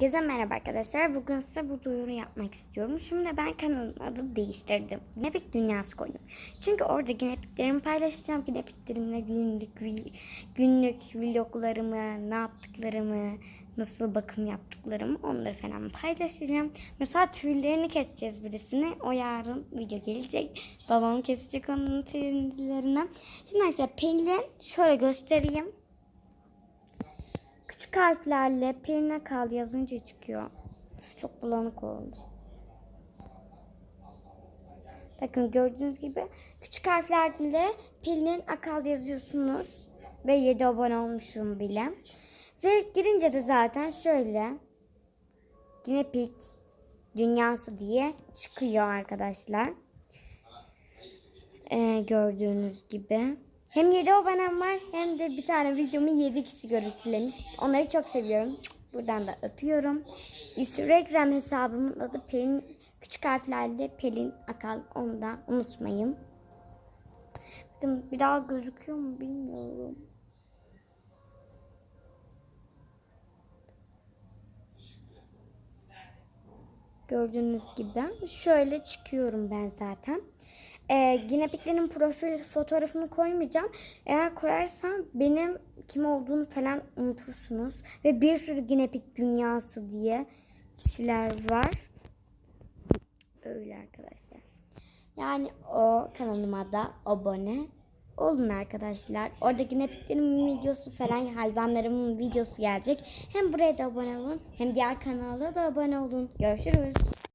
Herkese merhaba arkadaşlar. Bugün size bu duyuru yapmak istiyorum. Şimdi ben kanalın adı değiştirdim. Ginepik Dünyası koydum. Çünkü orada ginepiklerimi paylaşacağım. Ginepiklerimle günlük, günlük vloglarımı, ne yaptıklarımı, nasıl bakım yaptıklarımı onları falan paylaşacağım. Mesela tüylerini keseceğiz birisini. O yarın video gelecek. Babam kesecek onun tüylerini. Şimdi arkadaşlar Pelin şöyle göstereyim. Küçük harflerle Perine kal yazınca çıkıyor. Çok bulanık oldu. Bakın gördüğünüz gibi küçük harflerle Pelin'in akal yazıyorsunuz. Ve 7 abone olmuşum bile. Ve girince de zaten şöyle Ginepik Dünyası diye çıkıyor arkadaşlar. Ee, gördüğünüz gibi. Hem 7 abonem var hem de bir tane videomu 7 kişi görüntülemiş. Onları çok seviyorum. Buradan da öpüyorum. Instagram hesabımın adı Pelin küçük harflerle Pelin Akal. Onu da unutmayın. Bakın bir daha gözüküyor mu bilmiyorum. Gördüğünüz gibi şöyle çıkıyorum ben zaten. Ee, Ginepiklerin profil fotoğrafını koymayacağım. Eğer koyarsam benim kim olduğunu falan unutursunuz. Ve bir sürü Ginepik dünyası diye kişiler var. Öyle arkadaşlar. Yani o kanalıma da abone olun arkadaşlar. Orada Ginepiklerin videosu falan hayvanlarımın videosu gelecek. Hem buraya da abone olun hem diğer kanala da abone olun. Görüşürüz.